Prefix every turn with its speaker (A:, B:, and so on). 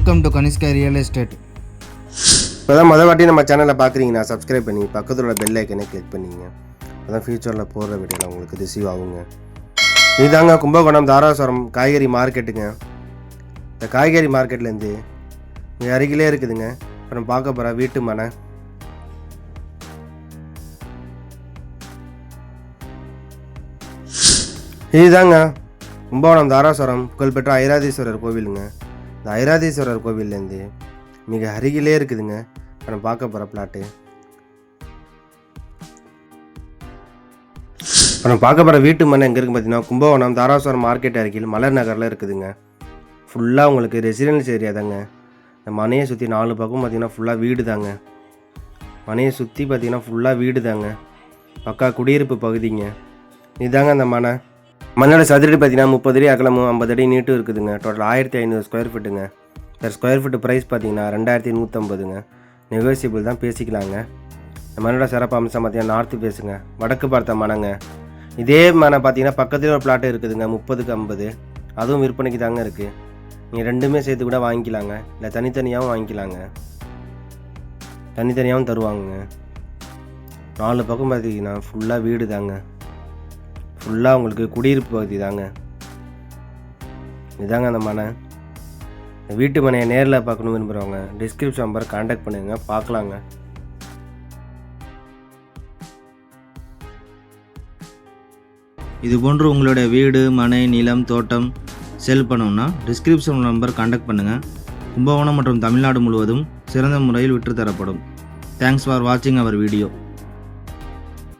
A: Welcome to Kanishka real estate
B: இப்போ தான் மொதல் வாட்டி நம்ம சேனலை பார்க்குறீங்கன்னா சப்ஸ்கிரைப் பண்ணி பக்கத்தில் உள்ள பெல் ஐக்கனை கிளிக் பண்ணிங்க. அதான் ஃபியூச்சரில் போடுற வீடியோவில் உங்களுக்கு ரிசீவ் ஆகுங்க. இதுதாங்க கும்பகோணம் தாராசுரம் காய்கறி மார்க்கெட்டுங்க இந்த காய்கறி மார்க்கெட்லேருந்து இங்கே அருகிலே இருக்குதுங்க. இப்போ நம்ம பார்க்க போகிற வீட்டு மனை. இதுதாங்க கும்பகோணம் தாராசுரம் புகழ்பெற்ற ஐராதீஸ்வரர் கோவிலுங்க. இந்த ஐராதீஸ்வரர் கோவில்லேருந்து மிக அருகிலே இருக்குதுங்க. இப்போ நம்ம பார்க்க போகிற பிளாட்டு இப்போ நம்ம பார்க்க போகிற வீட்டு மனை எங்கே இருக்குது பார்த்தீங்கன்னா கும்பகோணம் தாராசுரம் மார்க்கெட் அருகில் மலர் நகரில் இருக்குதுங்க. ஃபுல்லாக உங்களுக்கு ரெசிடென்ஸ் ஏரியா தாங்க. இந்த மனையை சுற்றி நாலு பக்கம் பார்த்தீங்கன்னா ஃபுல்லாக வீடு தாங்க மனையை சுற்றி பார்த்தீங்கன்னா ஃபுல்லாக வீடு தாங்க பக்கா குடியிருப்பு பகுதிங்க. இதாங்க அந்த மனை. மண்ணோட சதுரடி பார்த்தீங்கன்னா முப்பது அடி அகலமும் ஐம்பது அடி நீட்டும் இருக்குதுங்க. டோட்டல் ஆயிரத்தி ஐநூறு ஸ்கொயர் ஃபீட்டுங்க பெர் ஸ்கொயர் ஃபீட் ப்ரைஸ் பார்த்தீங்கன்னா ரெண்டாயிரத்தி நூற்றம்பதுங்க நெகோசியபிள் தான் பேசிக்கலாங்க. இந்த மண்ணோட சிறப்பு அம்சம் பார்த்தீங்கன்னா நார்த்து பேசுங்க வடக்கு பார்த்த மனங்க இதே மனை பார்த்தீங்கன்னா பக்கத்துலேயே ஒரு பிளாட்டு இருக்குதுங்க முப்பதுக்கு ஐம்பது. அதுவும் விற்பனைக்கு தாங்க இருக்குது நீங்கள் ரெண்டுமே சேர்த்து கூட வாங்கிக்கலாங்க. இல்லை தனித்தனியாகவும் வாங்கிக்கலாங்க. தனித்தனியாகவும் தருவாங்கங்க. நாலு பக்கம் பார்த்தீங்கன்னா ஃபுல்லாக வீடு தாங்க ஃபுல்லாக உங்களுக்கு குடியிருப்பு பகுதி தாங்க. இதாங்க அந்த மனை. வீட்டு மனையை நேரில் பார்க்கணும் விரும்புகிறவங்க டிஸ்கிரிப்ஷன் நம்பர் காண்டாக்ட் பண்ணுங்க பார்க்கலாங்க.
A: இது போன்று உங்களுடைய வீடு மனை நிலம் தோட்டம் செல் பண்ணணும்னா டிஸ்கிரிப்ஷன் நம்பர் காண்டாக்ட் பண்ணுங்கள் கும்பகோணம் மற்றும் தமிழ்நாடு முழுவதும் சிறந்த முறையில் விற்றுத்தரப்படும். தேங்க்ஸ் ஃபார் வாட்சிங் அவர் வீடியோ